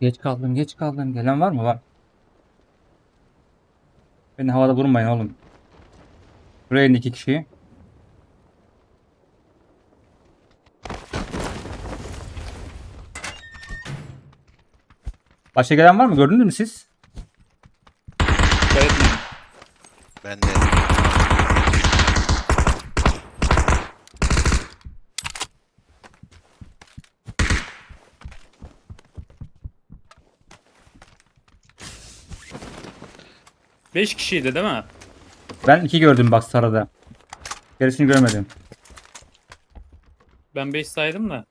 Geç kaldım, geç kaldım. Gelen var mı? Var. Beni havada vurmayın oğlum. Buraya indi iki kişi. Başka gelen var mı? Gördünüz mü siz? Ben de. Beş kişiydi değil mi? Ben iki gördüm bak sarıda. Gerisini görmedim. Ben 5 saydım da.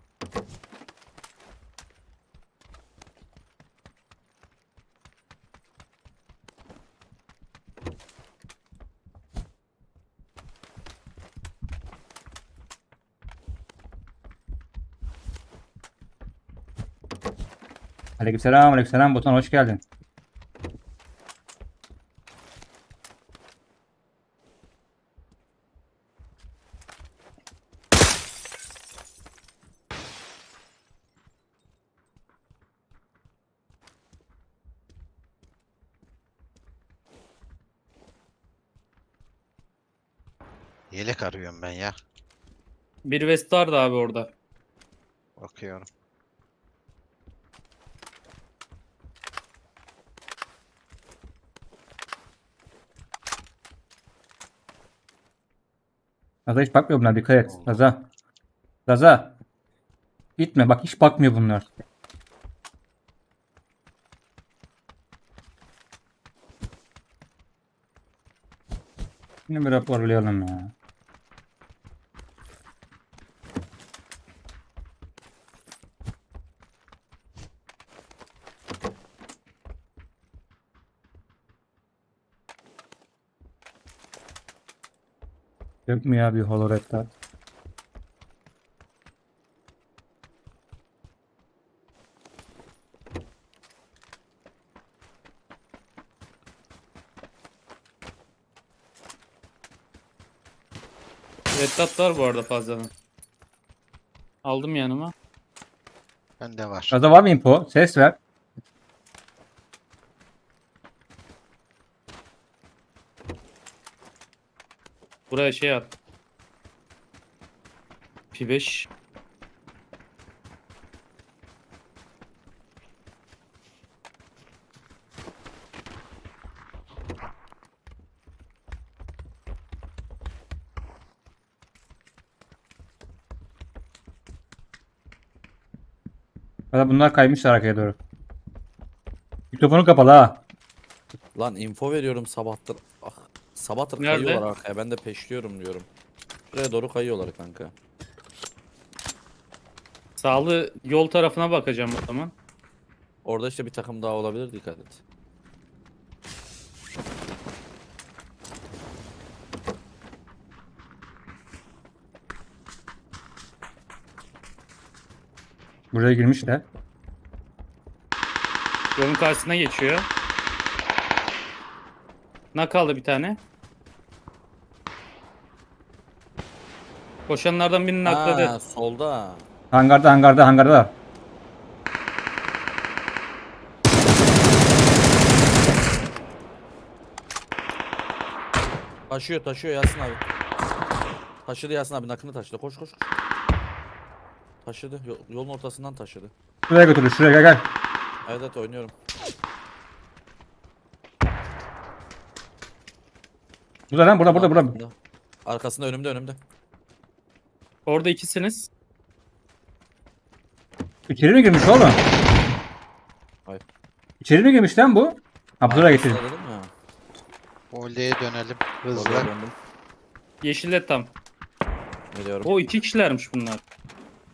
Aleykümselam, aleykümselam. Botan hoş geldin. Yelek arıyorum ben ya. Bir Vestar da abi orada. Bakıyorum. Gaza hiç bakmıyor bunlar dikkat et. Gaza. Gaza. Gitme bak hiç bakmıyor bunlar. Yine bir raporlayalım ya. Yok mu ya bir holoretler? Red Dot var bu arada fazladan. Aldım yanıma. Bende var. Gaza var mı info? Ses ver. Buraya şey at. P5. Gaza bunlar kaymışlar arkaya doğru. Mikrofonu kapalı ha. Lan info veriyorum sabahtır. Ah, sabahtır Nerede? kayıyorlar arkaya. Ben de peşliyorum diyorum. Şuraya doğru kayıyorlar kanka. Sağlı yol tarafına bakacağım o zaman. Orada işte bir takım daha olabilir dikkat et. Buraya girmişler. Yolun karşısına geçiyor. Nak aldı bir tane. Koşanlardan birini nakladı. Ha, solda. Hangarda hangarda hangarda. Taşıyor taşıyor Yasin abi. Taşıdı Yasin abi nakını taşıdı. Koş koş koş. Taşıdı. Yo- Yolun ortasından taşıdı. Şuraya götürür şuraya gel gel. Evet evet oynuyorum. Burada lan burada burada burada. Arkasında. Arkasında önümde önümde. Orada ikisiniz. İçeri mi girmiş oğlum? Hayır. İçeri mi girmiş lan bu? Ha buraya getirdim. Voley'e dönelim. Hızlı. Oraya döndüm. Yeşille tam. Geliyorum. O iki kişilermiş bunlar.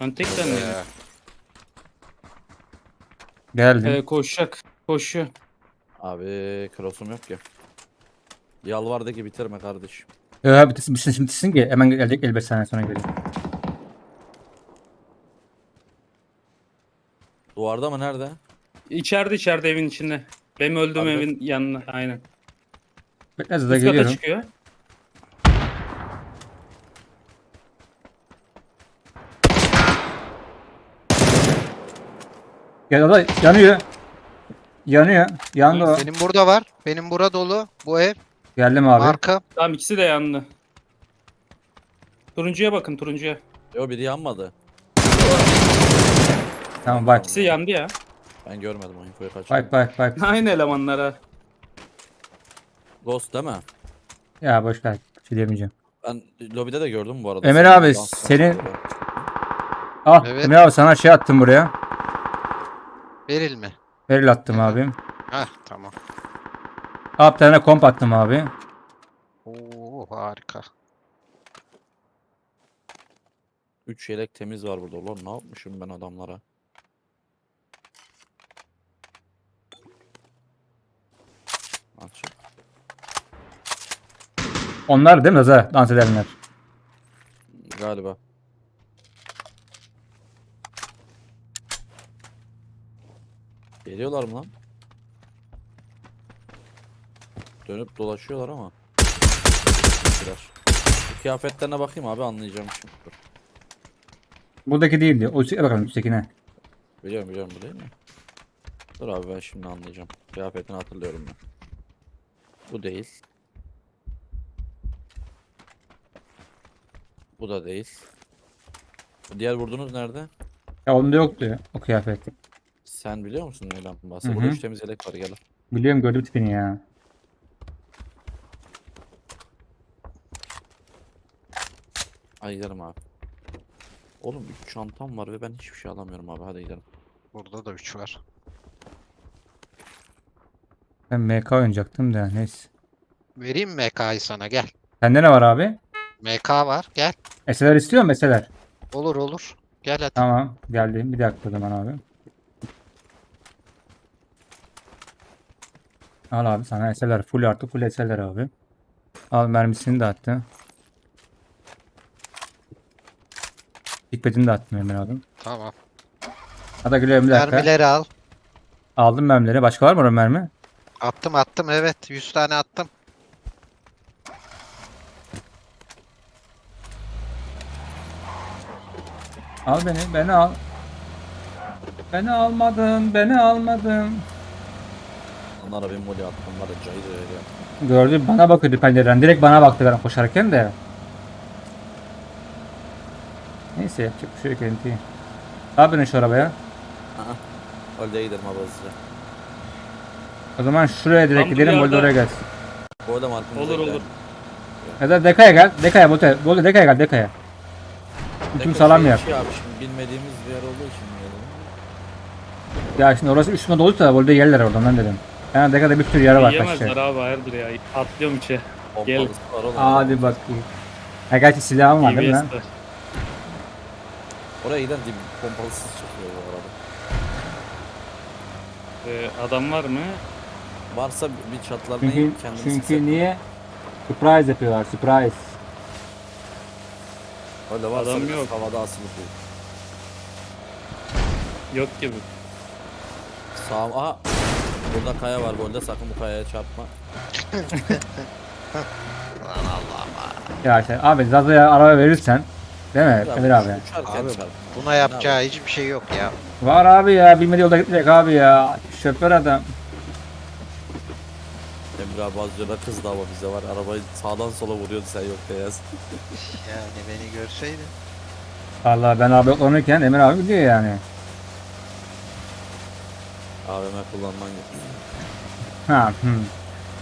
Ben tek zannediyorum. Ee, Geldim. Ee, koşacak. Koşuyor. Abi cross'um yok ki. Yalvardı ki bitirme kardeşim. Ee, bitirsin, bitsin şimdi bitsin ki hemen gelecek elbet saniye sonra gelecek. Duvarda mı nerede? İçeride içeride evin içinde. Benim öldüğüm Abi. evin yanına. Aynen. Bekle hızla Üst kata geliyorum. çıkıyor. Gel ada yanıyor. Yanıyor. Yandı o. Benim burada var. Benim bura dolu. Bu ev. Geldim abi. Arka. Tamam ikisi de yandı. Turuncuya bakın turuncuya. Yo biri yanmadı. Tamam bak. İkisi yandı ya. Ben görmedim o infoyu kaçırdım. Bak bak bak. Aynı elemanlara. Ghost değil mi? Ya boş ver. Bir şey diyemeyeceğim. Ben lobide de gördüm bu arada. Emir Senin abi, dans- senin- Al. Evet. Emre abi sana şey attım buraya. Beril mi? Beril attım abim. Hah tamam. Abi bir tane komp attım abi. Oo harika. 3 yelek temiz var burada. Ulan ne yapmışım ben adamlara? Açık. Onlar değil mi Rıza? Dans edenler. Galiba. Geliyorlar mı lan? Dönüp dolaşıyorlar ama. Bu Kıyafetlerine bakayım abi anlayacağım şimdi. Dur. Buradaki değildi. O üstteki bakalım üsttekine. Biliyorum biliyorum bu değil mi? Dur abi ben şimdi anlayacağım. Kıyafetini hatırlıyorum ben. Bu değil. Bu da değil. Bu diğer vurduğunuz nerede? Ya onda yoktu ya, o kıyafet. Sen biliyor musun neyden Hı bahsediyor? Burada hı. üç temiz yelek var gel. Biliyorum gördüm tipini ya. Hadi gidelim abi. Oğlum 3 çantam var ve ben hiçbir şey alamıyorum abi hadi gidelim. Burada da 3 var. Ben MK oynayacaktım da neyse. Vereyim MK'yı sana gel. Sende ne var abi? MK var gel. Eseler istiyor mu eseler? Olur olur. Gel hadi. Tamam geldim. Bir dakika o zaman abi. Al abi sana eseler. Full artı full eseler abi. Al mermisini de attı. Hikmetini de attım Emre abi. Tamam. Hadi gülüyorum bir dakika. Mermileri al. Aldım mermileri. Başka var mı orada mermi? Attım attım evet. 100 tane attım. Al beni. Beni al. Beni almadın. Beni almadın. Onlara bir moli attım ya cayır cayır ya. Gördü bana bakıyordu pencereden. Direkt bana baktı koşarken de. Neyse yapacak bir şey yok enti. Al beni şu arabaya. Aha. Öyle gidelim abi hızlıca. O zaman şuraya direkt Tam gidelim. Yerde- oraya gelsin. Bu arada markımıza Olur gidelim. olur. Ya da Deka'ya gel. Deka'ya Bolde. Bolde Deka'ya gel Deka'ya. Bütün Tek salam şey- yap. Şey abi şimdi bilmediğimiz bir yer olduğu için mi gelelim? Ya şimdi orası üstüne doluysa Bolde yerler oradan ben dedim. Yani Deka'da bir sürü yer var kaç Yiyemezler şey. abi hayırdır ya. Atlıyorum içe. Gel. Pompalısı var oğlum. Hadi bakayım. Ha gerçi silahım var değil mi lan? Oraya giden dip pompalısız çıkıyor bu arada. Ee, adam var mı? Varsa bir çatlarına Çünkü, inip kendini çünkü niye? Surprise yapıyorlar surprise. Öyle varsa Adam biraz yok. havada asılı bu. Yok gibi. Sağ aha. Burada kaya var golde sakın bu kayaya çarpma. Ya işte abi Zaza'ya araba verirsen değil mi Emir abi? Uçarken Abi, çarpma. Buna yapacağı hiçbir şey yok ya. Var abi ya bilmediği yolda gitmeyecek abi ya. Şoför adam. Emre abi az önce kızdı ama bize var. Arabayı sağdan sola vuruyordu sen yok beyaz. Yani beni görseydin. Vallahi ben abi kullanırken Emir abi biliyor yani. AVM kullanman gerekiyor. Ha hı.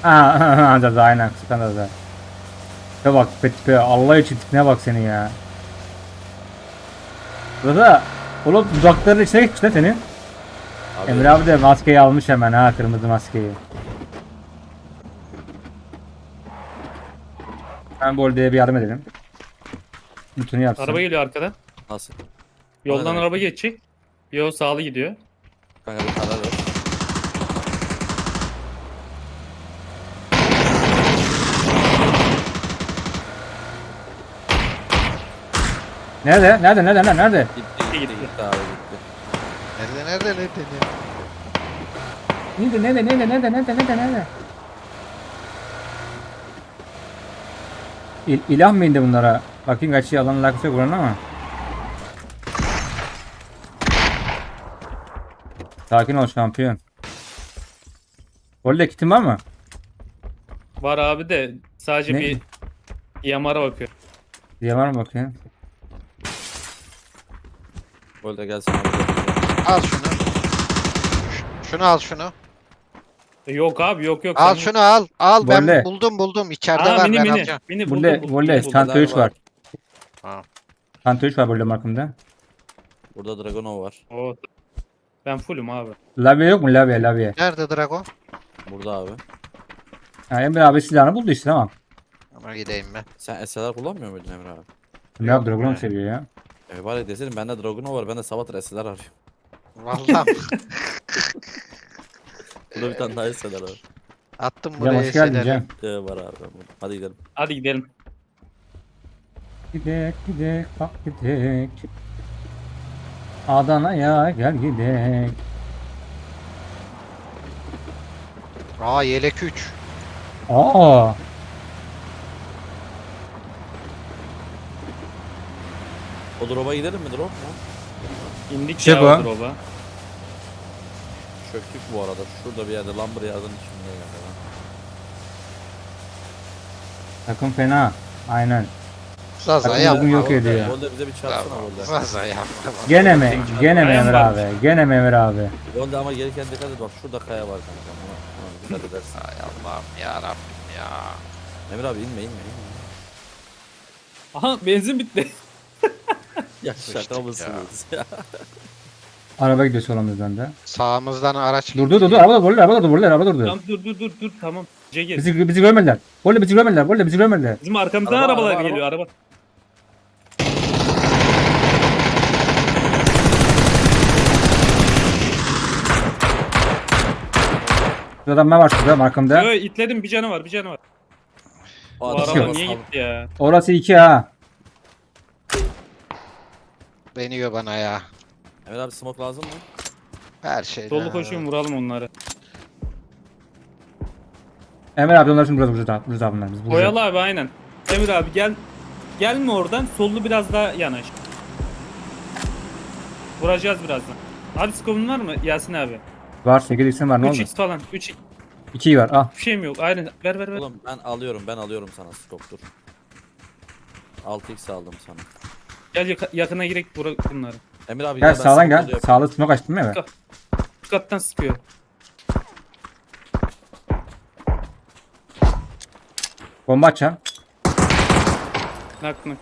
Ha ha ha Zaza aynen sıkan Zaza. Ya bak Petipe Allah için tipine bak senin ya. Zaza oğlum dudakların içine gitmiş lan senin. Abi, Emir abi de maskeyi almış hemen ha kırmızı maskeyi. Ben bu bir yardım edelim. Bütünü yapsın. Araba geliyor arkadan. Nasıl? Yoldan demek? araba geçecek. Yo sağlı gidiyor. Kanka bir karar ver. Nerede? Nerede? Nerede? Nerede? Nerede? Gitti gitti Gitti. gitti abi gitti. Nerede nerede nerede nerede? Nerede? Nerede? Nerede? Nerede? Nerede? Nerede? Nerede? İl, ilah mı indi bunlara? Bakayım kaç şey alanın alakası yok buranın ama. Sakin ol şampiyon. Volde kitin var mı? Var abi de sadece Ne? bir yamara bakıyor. Diye var mı bakayım? Böyle gelsin abi. Al şunu. Ş- Şunu al şunu. E, Yok abi yok yok. Al şunu al. Al ben Volley. buldum buldum. İçeride Aa, var mini ben mini. alacağım. Mini buldum, Volde, buldum, Volde, buldum. çanta 3 var. Ha. Çanta 3 var Volde markımda. Burada Dragonov var. Oo. Ben fullüm abi. Lavye yok mu? Lavye, lavye. Nerede Drago? Burada abi. Ha, Emre abi silahını buldu işte tamam. Ama gideyim ben. Sen SLR kullanmıyor muydun Emre abi? Ne yaptı? Dragon'u seviyor ya. E bari deseydin bende Dragonov var. Ben de Sabahtır SLR arıyorum. Vallahi Burada bir tane daha SLR var. attım Cem buraya hoş geldin. Cem. Ee, var abi. ben burada. Hadi gidelim. Hadi gidelim. Gidek gidek bak gidek. Adana'ya gel gidek. Aa yelek 3. Aa. O drop'a gidelim mi drop mu? İndik Şey ya bu. o drop'a. Çöktük bu arada. Şurada bir yerde Lumber Yard'ın içinde yani. Takım fena. Aynen. Zaza Takım yap. bugün yok ediyor. Volde bize bir çarpsana Volde. Zaza yap. Gene mi? Gene mi varmış. abi? Gene mi Emre abi? Volde ama gelirken dikkat et bak şurada kaya var kanka. Ona, ona dikkat edersin. Ay Allah'ım ya Rabbim ya. Emre abi inme inme inme. Aha benzin bitti. Ya Sıçtık şaka mısınız ya? Araba gidiyor solumuzdan da. Sağımızdan araç Durdu durdu araba durdu araba durdu araba durdu. Tamam dur dur dur dur tamam. Cegil. Bizi, bizi görmediler. Volde bizi görmediler. Volde bizi görmediler. Bizim arkamızdan Araba, arabalar araba, geliyor araba. Şurada adam var şurada markamda. Yo itledim bir canı var bir canı var. O Bu araba niye gitti ya? Orası 2 ha. Deniyor bana ya. Emre abi smoke lazım mı? Her şey. Dolu koşuyorum vuralım onları. Emre abi onlar şimdi burada burada burada bunlar. Biz burada. Oyalı abi aynen. Emir abi gel. Gelme oradan. Sollu biraz daha yanaş. Vuracağız birazdan. Abi skobun var mı Yasin abi? Var 8 x'im var ne oldu? 3x falan. 3 2 var al. bir şeyim yok. Aynen. Ver ver ver. Oğlum ben alıyorum ben alıyorum sana scope dur. 6x aldım sana. Gel yaka- yakına girek bura bunları. Emir abi Gel sağdan gel. Sağlı smoke açtın değil mi? Çık. Üst kattan sıkıyor. Bomba açacağım. Nak nak.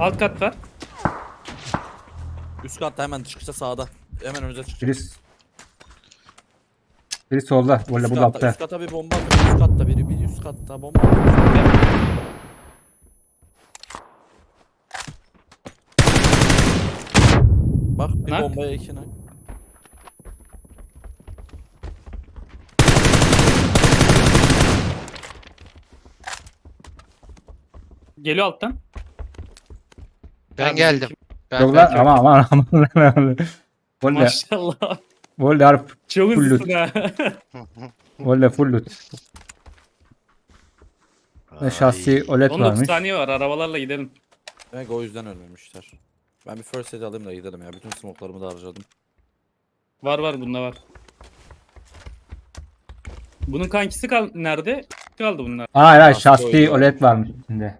Alt kat var. Üst katta hemen çıkışta sağda. Hemen önümüze çıkacak. Biri biri solda. Üst burada katta, altta. üst katta bir bomba atıyor. Üst katta biri, bir üst katta bomba atıyor. Bak bir Nak. bombaya iki nak. Geliyor alttan. Ben Abi geldim. Ben, Yok ben lan aman aman aman. Volde. Maşallah. Volde harp. Çok Full hızlısın ha. Volde full loot. Ve şahsi OLED 19 varmış. saniye var. Arabalarla gidelim. Demek o yüzden ölmemişler. Ben bir first aid alayım da gidelim ya. Bütün smoke'larımı da harcadım. Var var bunda var. Bunun kankisi kal nerede? Kaldı bunlar. Hayır hayır Şahsi şahsi OLED OLED varmış içinde.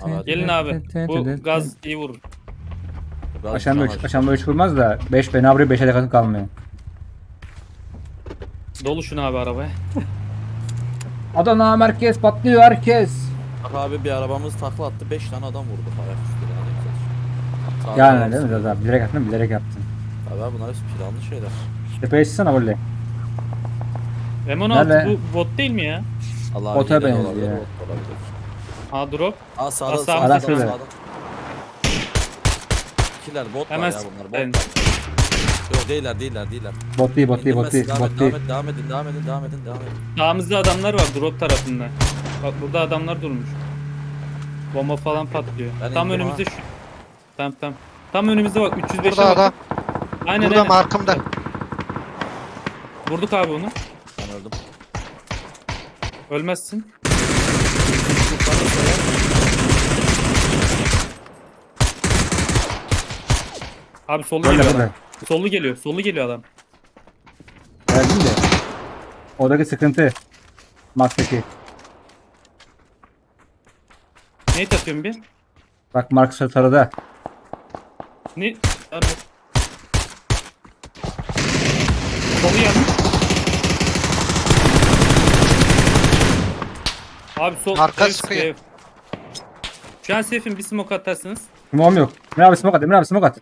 Hadi. Gelin abi. Bu gaz iyi vurur. Biraz Aşağıda can 3, acı. aşağıda 3 vurmaz da 5 beni vuruyor 5'e yakın kalmıyor. Dolu şunu abi arabaya. Adana merkez patlıyor herkes. Bak abi bir arabamız takla attı. 5 tane adam vurdu. Yani. Sağda Yani değil mi Zaza? Bilerek yaptın bilerek yaptın. Abi abi bunlar hepsi planlı şeyler. Tepeye çıksana böyle. M16 Nerede? bu bot değil mi ya? Allah Ota hile de benziyor. Ha drop. Aa sağda Aa, sağda sağda, sağda bot Hemen var ya bunlar. Bot. ben- Yok değiller değiller değiller. Bot değil bot değil bot değil bot devam, değil. et, devam, et, devam edin devam edin devam edin devam edin. Sağımızda adamlar var drop tarafında. Bak burada adamlar durmuş. Bomba falan patlıyor. Ben Tam indim önümüzde şu. Tam tam. Tam önümüzde bak 305'e Burada bak. adam. Aynen Burada aynen. markımda. Vurduk abi onu. Ben öldüm. Ölmezsin. Abi solu Böyle geliyor adam. Solu geliyor. Solu geliyor adam. Geldim de. Oradaki sıkıntı. Max'taki. Ne atıyorum bir? Bak Mark sarıda. Ne? Abi. Solu yanmış. Abi sol. Arka ev sıkıyor. Şu an safe'im bir smoke atarsınız. Kumam yok. Emre abi smoke at. Emre abi smoke at.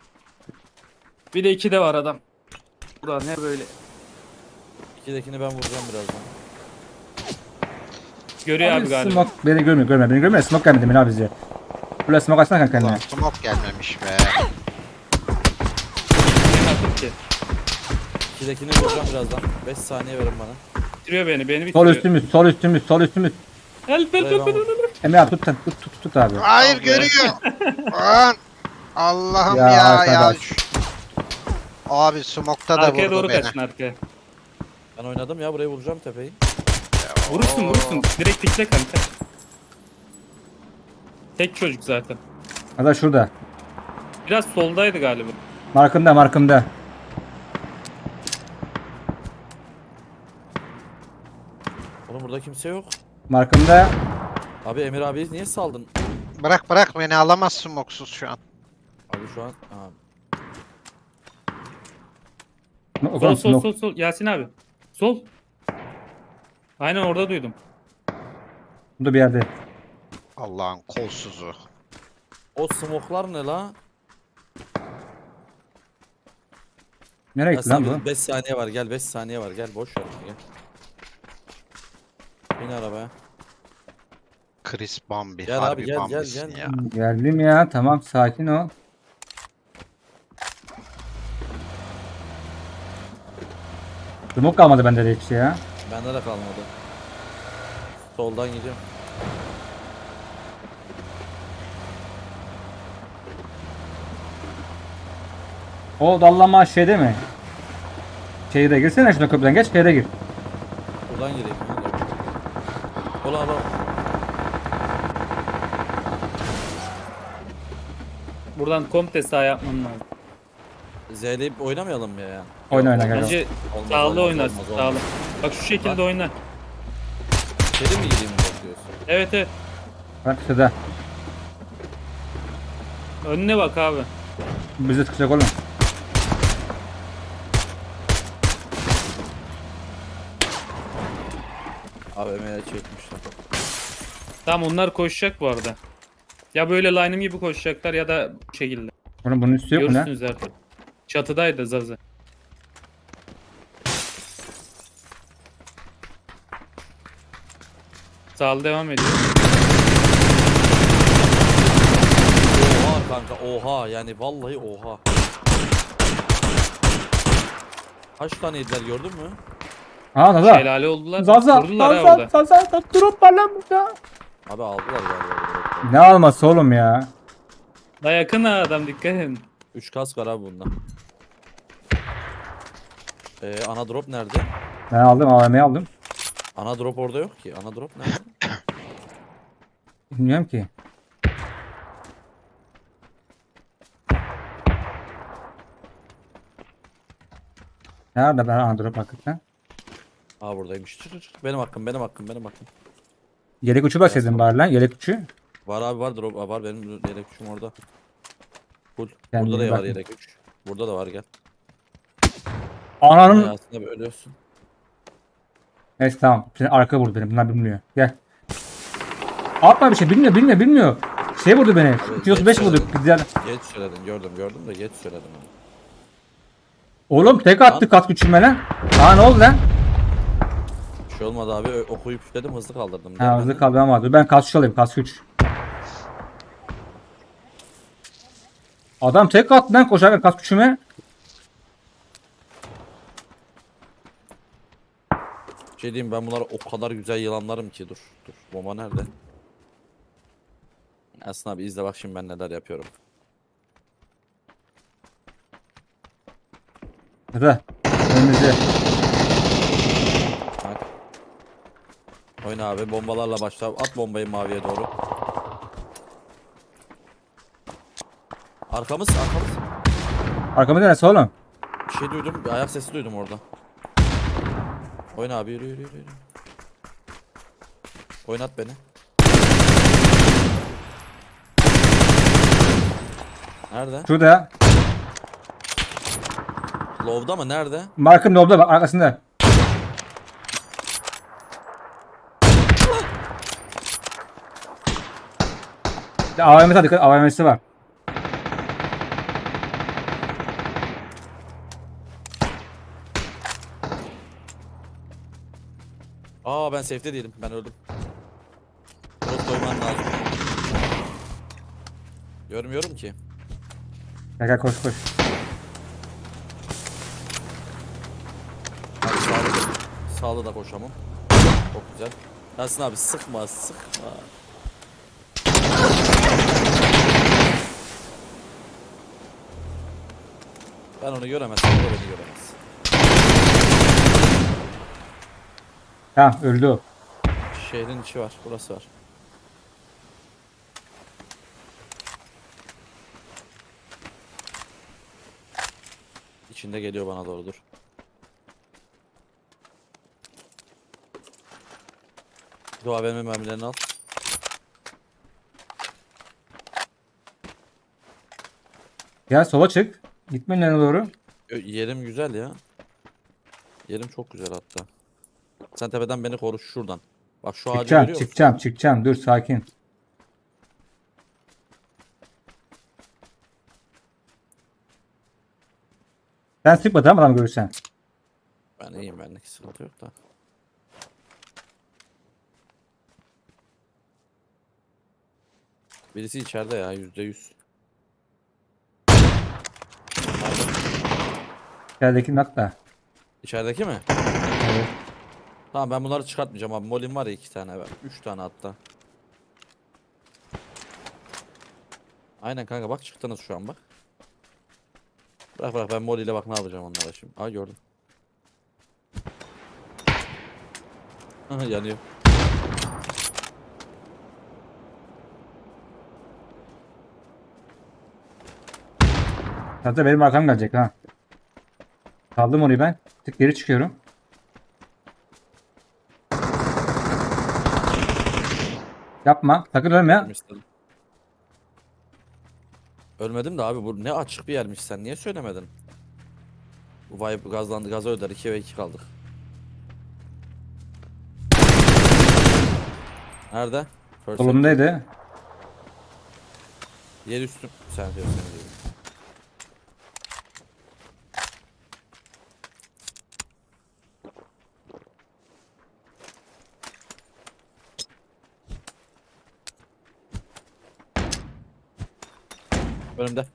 Bir de iki de var adam. Ulan ne böyle. İkidekini ben vuracağım birazdan. Görüyor abi, galiba. Smoke beni görmüyor görmüyor. Beni görmüyor. Smoke gelmedi Emre abi bize. Böyle smoke açsana kanka Ulan kendine. smoke gelmemiş be. Yaptım ki? İkidekini vuracağım birazdan. 5 saniye verin bana. Bitiriyor beni. Beni Sol bitiriyor. üstümüz, sol üstümüz, sol üstümüz. Help help help help. help. Emre abi tut, tut, tut, tut abi. Hayır Abi. görüyor. Lan. Allah'ım Ya ya ya. arkadaş. Abi smoke'ta da Arkaya vurdu doğru beni. kaçın arkaya. Ben oynadım ya buraya vuracağım tepeyi. Vurursun vurursun. Direkt pikle kanka. Tek çocuk zaten. Ada şurada. Biraz soldaydı galiba. Markımda, markımda. Oğlum burada kimse yok. Markımda. Abi Emir abi niye saldın? Bırak bırak beni alamaz smoke'suz şu an. Abi şu an ha, O Sol sol sol sol. Yasin abi. Sol. Aynen orada duydum. Burada bir yerde. Allah'ın kolsuzu. o smoklar ne la? Nereye gitti lan bu? 5 saniye var gel 5 saniye var gel boş ver gel. Bin arabaya. Chris Bambi. Gel harbi abi, gel, gel, Bambisin gel. ya. Geldim ya. Tamam sakin ol. Smoke kalmadı bende de hiç ya. Bende de kalmadı. Soldan gidiyorum. O dallama şeyde mi? Şehire girsene şuna köprüden geç şehire gir. Buradan gireyim. Ulan ulan. Buradan komple sağ yapmam lazım. Z'leyip oynamayalım mı ya? Oyna, oyna, gel. Bence Olmaz, sağlı olmaz, olmaz, sağlı. Bak şu şekilde Bak. oyna. İçeri mi gireyim diyorsun? Evet evet. Bak şurada. Önüne bak abi. Bize çıkacak oğlum. Abi Emel'e çekmişler. Tamam onlar koşacak bu arada. Ya böyle line'ım gibi koşacaklar ya da bu şekilde. Bunun bunun üstü yok mu ne? Görürsünüz artık. Çatıdaydı Zaza. Sağlı devam ediyor. Oha kanka oha yani vallahi oha. Kaç tane yediler gördün mü? Ha Zaza. Şelale oldular. Zaza. Durdular ha Zaza. orada. Zaza. Zaza. Drop var lan burada. Abi aldılar galiba. Ne alması oğlum ya? Da yakın ha adam dikkat edin. 3 kask var abi bunda. Ee, ana drop nerede? Ben aldım AVM'yi aldım. Ana drop orada yok ki. Ana drop nerede? Bilmiyorum ki. Nerede ben Android hakikaten? Aa buradaymış. Benim hakkım, benim hakkım, benim hakkım. Yelek uçu başladım bari lan yelek uçu. Var abi var drop Aa, var benim yelek üçüm orada. Full. Kendine Burada da var yelek üç. Burada da var gel. Ananın. Ay, aslında bir ölüyorsun. Neyse tamam. Senin arka vurdu beni. Bunlar bilmiyor. Gel. Atma bir şey. Bilmiyor bilmiyor bilmiyor. Şey vurdu beni. 235 geç vurdu. Güzel. Geç söyledin gördüm gördüm de geç söyledim. Oğlum tek attı kat güçüme lan. Aa ne oldu lan? Bir şey olmadı abi okuyup üfledim hızlı kaldırdım. Ha hızlı benden. kaldı Dur ben kas güç alayım. Kas güç. Adam tek attı lan koşarken kas güçüme. Şey diyeyim ben bunları o kadar güzel yılanlarım ki dur. Dur bomba nerede? Aslında abi izle bak şimdi ben neler yapıyorum. Hadi. Önümüzde. Bak. Oyna abi bombalarla başla. At bombayı maviye doğru. Arkamız arkamız. Arkamda neresi oğlum? Bir şey duydum. Bir ayak sesi duydum orada. Oyna abi yürü yürü yürü. yürü. Oynat beni. Nerede? Şurada. Low'da mı? Nerede? Markın yolda bak arkasında. Var dikkat AVM'si var. Aa ben safe'de değilim. Ben öldüm. Cross koymam lazım. Görmüyorum ki. Gel gel koş koş. Abi sağda, sağda da koşamam. Çok güzel. Yasin abi sıkma sıkma. Ben onu göremezsem o da beni göremez. Tamam öldü o. Şehrin içi var. Burası var. İçinde geliyor bana doğru dur. Dua verme mermilerini al. Gel sola çık. Gitme nereye doğru. Yerim güzel ya. Yerim çok güzel hatta. Sen tepeden beni koru şuradan. Bak şu ağacı Çıkacağım görüyor musun? çıkacağım çıkacağım. Dur sakin. Sen sıkma tamam adam görürsen. Ben iyiyim benlik sıkıntı yok da. Birisi içeride ya yüzde yüz. İçerideki nakla. İçerideki mi? Evet. Tamam ben bunları çıkartmayacağım abi. Molim var ya iki tane. Üç tane hatta. Aynen kanka bak çıktınız şu an bak. Bırak bırak ben moliyle bak ne yapacağım onlara şimdi. Aa gördüm. Yanıyor. Hatta benim arkam gelecek ha. Kaldım orayı ben. Tık geri çıkıyorum. Yapma. Sakın ölme. İstedim. Ölmedim de abi bu ne açık bir yermiş sen niye söylemedin? Vibe gazlandı gaza öder 2 ve 2 kaldık. Nerede? First. Solumdaydı. Yer üstüm. Sen diyorsun. Önümde.